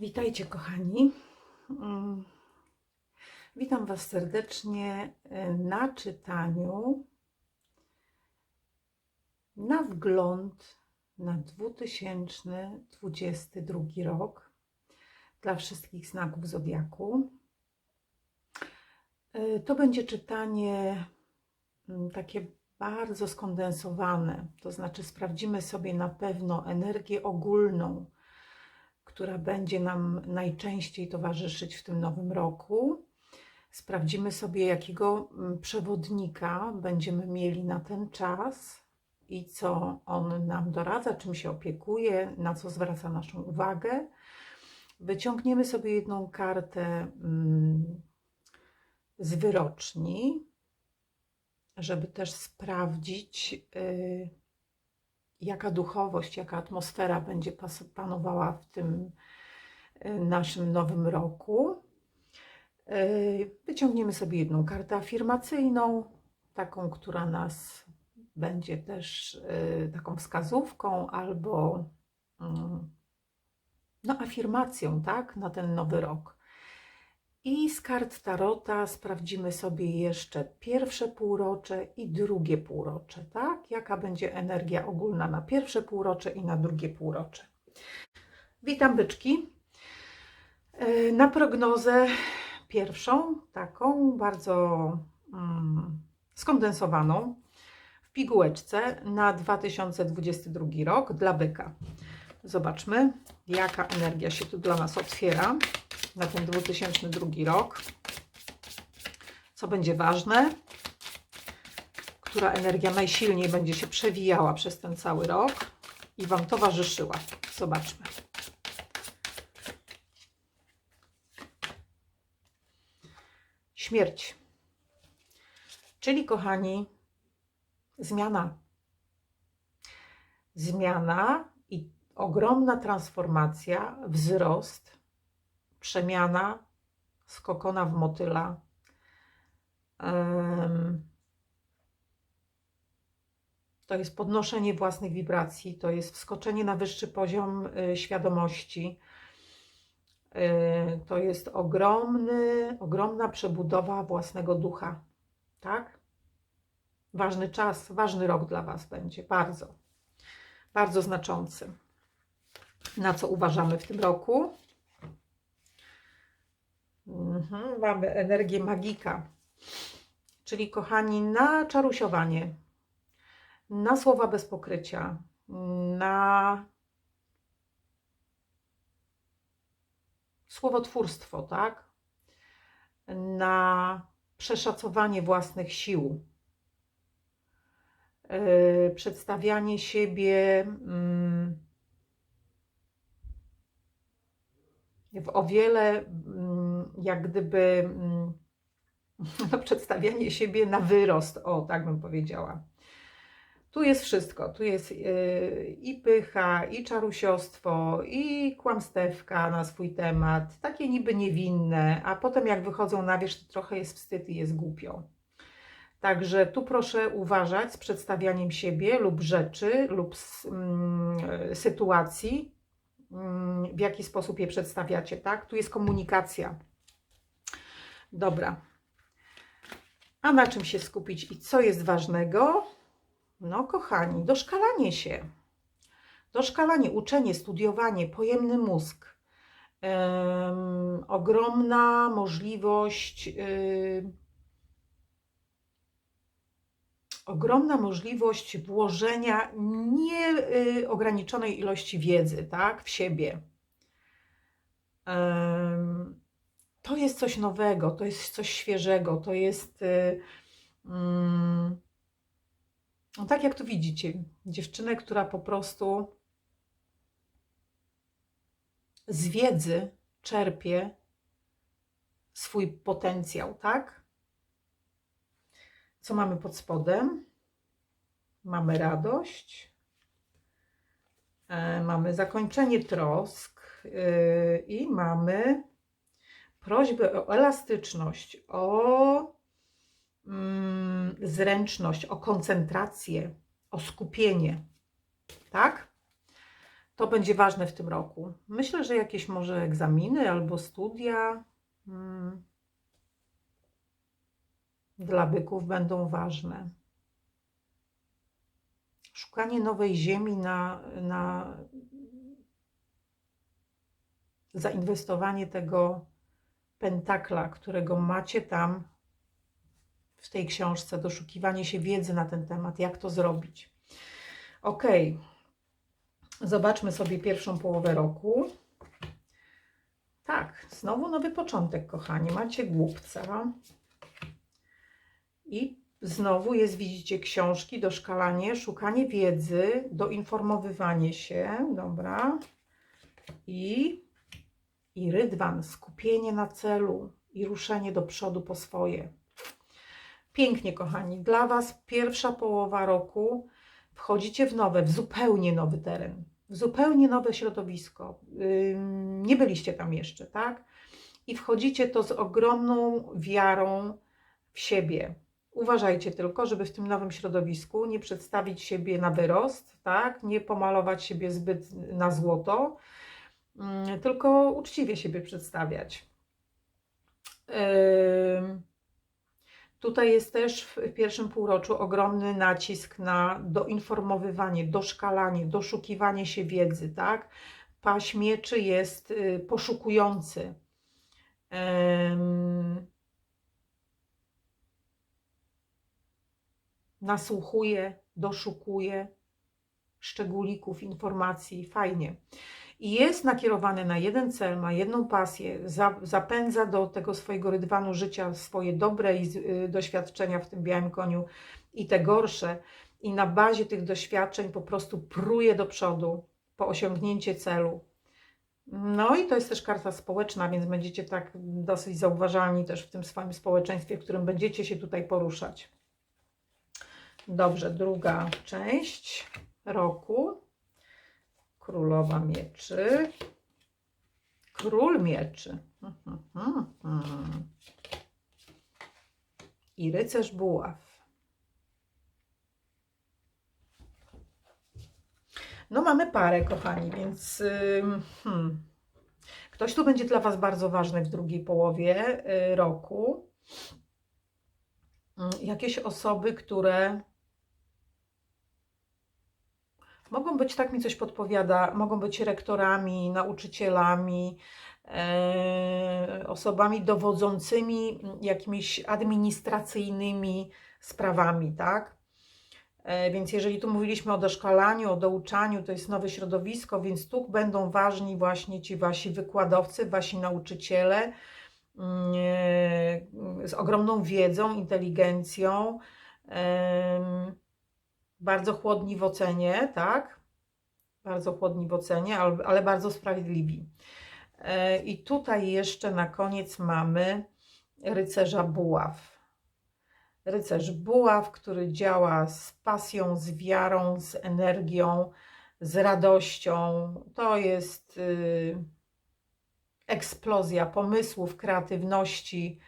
Witajcie, kochani. Mm, Witam Was serdecznie e, na czytaniu na wgląd na 2022 rok dla wszystkich znaków zodiaku. E, To będzie czytanie mm, takie bardzo skondensowane, to znaczy sprawdzimy sobie na pewno energię ogólną która będzie nam najczęściej towarzyszyć w tym nowym roku. Sprawdzimy sobie, jakiego mm, przewodnika będziemy mieli na ten czas i co on nam doradza, czym się opiekuje, na co zwraca naszą uwagę. Wyciągniemy sobie jedną kartę mm, z wyroczni, żeby też sprawdzić, y, jaka duchowość, jaka atmosfera będzie panowała w tym y, naszym nowym roku. Y, Wyciągniemy sobie jedną kartę afirmacyjną, taką, która nas będzie też y, taką wskazówką albo mm, no, afirmacją, tak, na ten nowy rok. I z kart Tarota sprawdzimy sobie jeszcze pierwsze półrocze i drugie półrocze, tak? Jaka będzie energia ogólna na pierwsze półrocze i na drugie półrocze. Witam byczki. E, Na prognozę pierwszą, taką bardzo mm, skondensowaną w pigułeczce na 2022 rok dla byka. Zobaczmy, jaka energia się tu dla nas otwiera na ten 2002 rok. Co będzie ważne? Która energia najsilniej będzie się przewijała przez ten cały rok i Wam towarzyszyła? Zobaczmy. Śmierć. Czyli, kochani, zmiana. Zmiana i ogromna transformacja, wzrost przemiana z kokona w motyla. To jest podnoszenie własnych wibracji, to jest wskoczenie na wyższy poziom y, świadomości. Y, To jest ogromny, ogromna przebudowa własnego ducha. Tak? Ważny czas, ważny rok dla Was będzie, bardzo, bardzo znaczący. Na co uważamy w tym roku? Mhm, mamy energię magika, czyli kochani, na czarusiowanie, na słowa bez pokrycia, na słowotwórstwo, tak? Na przeszacowanie własnych sił, yy, przedstawianie siebie. mm, w o wiele mm, jak gdyby mm, no, przedstawianie siebie na wyrost, o tak bym powiedziała. Tu jest wszystko. Tu jest yy, i pycha, i czarusiostwo, i kłamstewka na swój temat, takie niby niewinne, a potem jak wychodzą na wierzch, trochę jest wstyd i jest głupio. Także tu proszę uważać z przedstawianiem siebie lub rzeczy, lub mm, sytuacji, mm, w jaki sposób je przedstawiacie, tak? Tu jest komunikacja. Dobra. A na czym się skupić i co jest ważnego? No, kochani, doszkalanie się. Doszkalanie, uczenie, studiowanie, pojemny mózg. Em, ogromna możliwość. y, ogromna możliwość włożenia nieograniczonej ilości wiedzy tak, w siebie. Em, To jest coś nowego, to jest coś świeżego, to jest. y, mm, no tak jak tu widzicie, dziewczynę, która po prostu z wiedzy czerpie swój potencjał, tak? Co mamy pod spodem? Mamy radość, e, mamy zakończenie trosk e, i mamy prośbę o elastyczność, o mm, zręczność, o koncentrację, o skupienie. Tak? To będzie ważne w tym roku. Myślę, że jakieś może egzaminy albo studia mm, dla byków będą ważne. Szukanie nowej ziemi na, na zainwestowanie tego pentakla, którego macie tam w tej książce, doszukiwanie się wiedzy na ten temat, jak to zrobić. Ok, zobaczmy sobie pierwszą połowę roku. Tak, znowu nowy początek, kochani. Macie głupca. I znowu jest, widzicie, książki, doszkalanie, szukanie wiedzy, doinformowywanie się. Dobra. I, i rydwan, skupienie na celu i ruszenie do przodu po swoje. Pięknie, kochani. Dla Was pierwsza połowa roku wchodzicie w nowe, w zupełnie nowy teren, w zupełnie nowe środowisko. Nie byliście tam jeszcze, tak? I wchodzicie to z ogromną wiarą w siebie. Uważajcie tylko, żeby w tym nowym środowisku nie przedstawić siebie na wyrost, tak? Nie pomalować siebie zbyt na złoto, tylko uczciwie siebie przedstawiać. Tutaj jest też w pierwszym półroczu ogromny nacisk na doinformowywanie, doszkalanie, doszukiwanie się wiedzy, tak? Paś mieczy jest y, poszukujący. Nasłuchuje, doszukuje szczególików, informacji. Fajnie i jest nakierowany na jeden cel, ma jedną pasję, za, zapędza do tego swojego rydwanu życia swoje dobre y, doświadczenia w tym białym koniu i te gorsze, i na bazie tych doświadczeń po prostu pruje do przodu po osiągnięcie celu. No i to jest też karta społeczna, więc będziecie tak dosyć zauważalni też w tym swoim społeczeństwie, w którym będziecie się tutaj poruszać. Dobrze, druga część roku. Królowa mieczy. Król mieczy. I rycerz buław. No mamy parę, kochani, więc hmm, ktoś tu będzie dla Was bardzo ważny w drugiej połowie y, roku. Mm, jakieś osoby, które Mogą być, tak mi coś podpowiada, mogą być rektorami, nauczycielami, e, osobami dowodzącymi jakimiś administracyjnymi sprawami, tak? E, więc jeżeli tu mówiliśmy o doszkalaniu, o douczaniu, to jest nowe środowisko, więc tu będą ważni właśnie ci wasi wykładowcy, wasi nauczyciele mm, e, z ogromną wiedzą, inteligencją bardzo chłodni w ocenie, tak? Bardzo chłodni w ocenie, ale, bardzo sprawiedliwi. E, I tutaj jeszcze na koniec mamy rycerza buław. Rycerz buław, który działa z pasją, z wiarą, z energią, z radością. To jest y, eksplozja pomysłów, kreatywności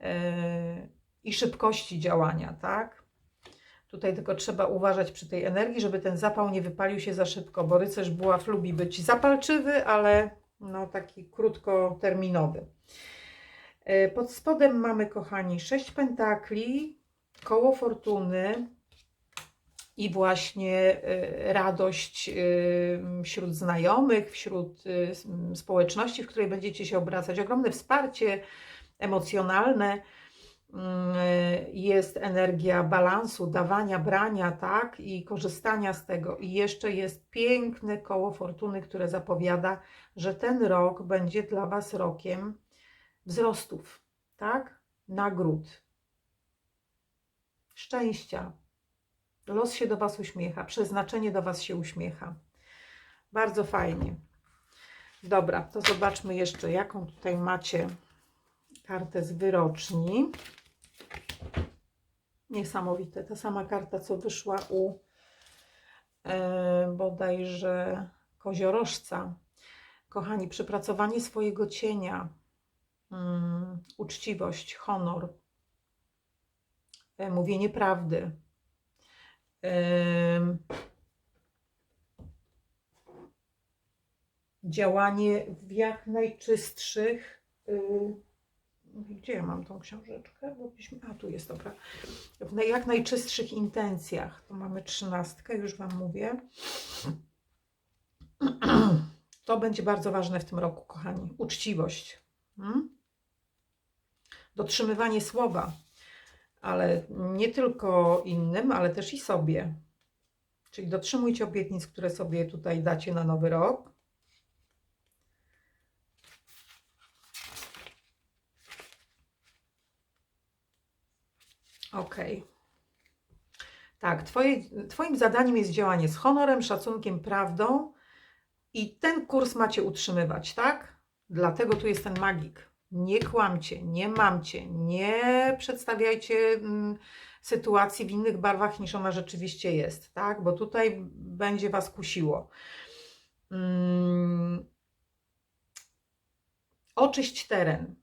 y, i szybkości działania, tak? Tutaj tylko trzeba uważać przy tej energii, żeby ten zapał nie wypalił się za szybko, bo rycerz buław lubi być zapalczywy, ale no taki krótkoterminowy. E, pod spodem mamy, kochani, sześć pentakli, koło fortuny i właśnie e, radość e, wśród znajomych, wśród społeczności, w której będziecie się obracać, ogromne wsparcie emocjonalne, jest energia balansu, dawania, brania, tak, i korzystania z tego. I jeszcze jest piękne koło fortuny, które zapowiada, że ten rok będzie dla Was rokiem wzrostów, tak, nagród, szczęścia. Los się do Was uśmiecha, przeznaczenie do Was się uśmiecha. Bardzo fajnie. Dobra, to zobaczmy jeszcze, jaką tutaj macie kartę z wyroczni. Niesamowite. Ta sama karta, co wyszła u e, bodajże koziorożca. Kochani, przepracowanie swojego cienia, um, uczciwość, honor, e, mówienie prawdy. E, działanie w jak najczystszych. Yy, gdzie ja mam tą książeczkę? Bo byśmy, a tu jest, dobra. W jak najczystszych intencjach. Tu mamy trzynastkę, już Wam mówię. To będzie bardzo ważne w tym roku, kochani. Uczciwość. Hmm? Dotrzymywanie słowa, ale nie tylko innym, ale też i sobie. Czyli dotrzymujcie obietnic, które sobie tutaj dacie na nowy rok. Ok. Tak, twoje, Twoim zadaniem jest działanie z honorem, szacunkiem, prawdą i ten kurs macie utrzymywać, tak? Dlatego tu jest ten magik. Nie kłamcie, nie mamcie, nie przedstawiajcie mm, sytuacji w innych barwach niż ona rzeczywiście jest, tak? Bo tutaj będzie Was kusiło. Mm. Oczyść teren.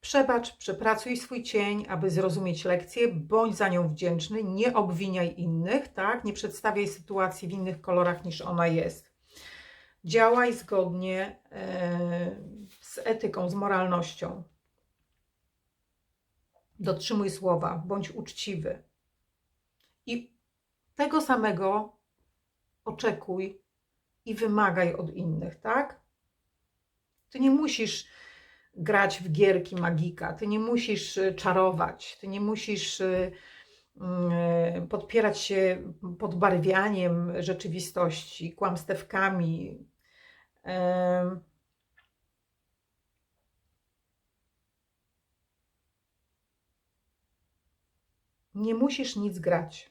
Przebacz, przepracuj swój cień, aby zrozumieć lekcję, bądź za nią wdzięczny, nie obwiniaj innych, tak? Nie przedstawiaj sytuacji w innych kolorach niż ona jest. Działaj zgodnie e, z etyką, z moralnością. Dotrzymuj słowa, bądź uczciwy. I tego samego oczekuj i wymagaj od innych, tak? Ty nie musisz grać w gierki magika, ty nie musisz y, czarować, ty nie musisz y, y, podpierać się podbarwianiem rzeczywistości, kłamstewkami. Nie musisz nic grać.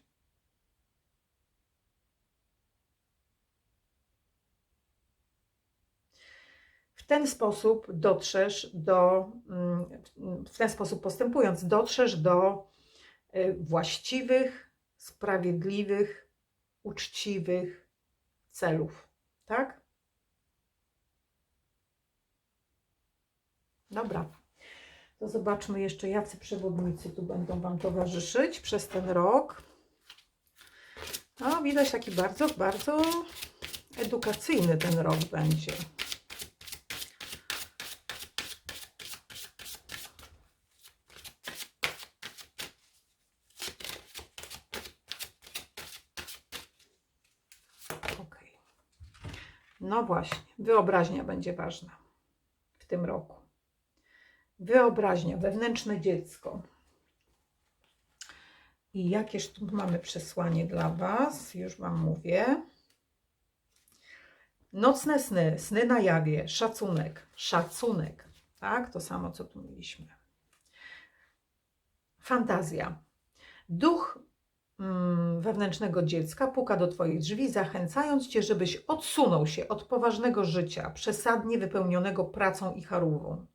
Ten sposób dotrzesz do, mm, w ten sposób postępując, dotrzesz do y, właściwych, sprawiedliwych, uczciwych celów. Tak? Dobra. To zobaczmy jeszcze, jacy przewodnicy tu będą Wam towarzyszyć przez ten rok. No, widać taki bardzo, bardzo edukacyjny ten rok będzie. No właśnie, wyobraźnia będzie ważna w tym roku. Wyobraźnia, wewnętrzne dziecko. I jakież tu mamy przesłanie dla Was? Już Wam mówię. Nocne sny, sny na jawie, szacunek, szacunek. Tak, to samo co tu mieliśmy. Fantazja. Duch wewnętrznego dziecka puka do Twoich drzwi, zachęcając Cię, żebyś odsunął się od poważnego życia, przesadnie wypełnionego pracą i charówą.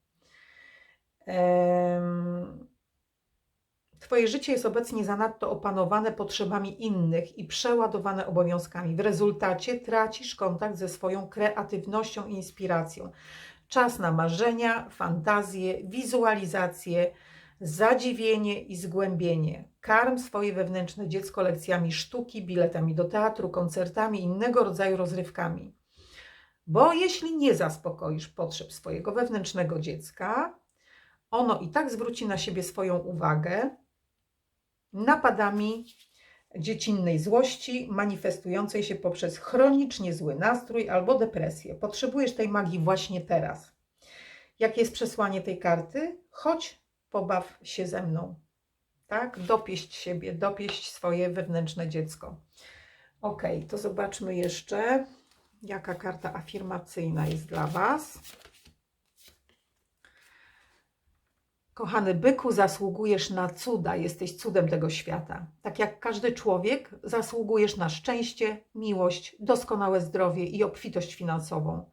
Twoje życie jest obecnie zanadto opanowane potrzebami innych i przeładowane obowiązkami. W rezultacie tracisz kontakt ze swoją kreatywnością i inspiracją. Czas na marzenia, fantazje, wizualizacje, zadziwienie i zgłębienie. Karm swoje wewnętrzne dziecko lekcjami sztuki, biletami do teatru, koncertami, innego rodzaju rozrywkami. Bo jeśli nie zaspokoisz potrzeb swojego wewnętrznego dziecka, ono i tak zwróci na siebie swoją uwagę napadami dziecinnej złości, manifestującej się poprzez chronicznie zły nastrój albo depresję. Potrzebujesz tej magii właśnie teraz. Jakie jest przesłanie tej karty? Chodź pobaw się ze mną. Tak? Dopieść siebie, dopieść swoje wewnętrzne dziecko. Ok, to zobaczmy jeszcze, jaka karta afirmacyjna jest dla Was. Kochany byku, zasługujesz na cuda, jesteś cudem tego świata. Tak jak każdy człowiek, zasługujesz na szczęście, miłość, doskonałe zdrowie i obfitość finansową.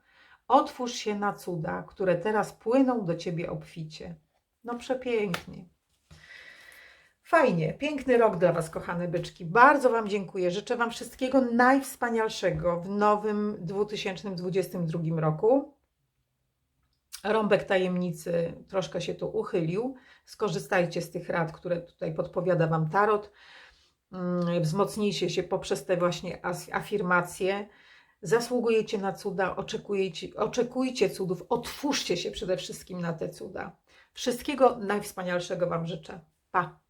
Otwórz się na cuda, które teraz płyną do ciebie obficie. No przepięknie. Fajnie, piękny rok dla Was, kochane byczki. Bardzo Wam dziękuję. Życzę Wam wszystkiego najwspanialszego w nowym 2022 roku. Rąbek tajemnicy troszkę się tu uchylił. Skorzystajcie z tych rad, które tutaj podpowiada Wam Tarot. Mm, wzmocnijcie się poprzez te właśnie afirmacje. Zasługujecie na cuda, oczekujecie, oczekujcie cudów, otwórzcie się przede wszystkim na te cuda. Wszystkiego najwspanialszego Wam życzę. Pa!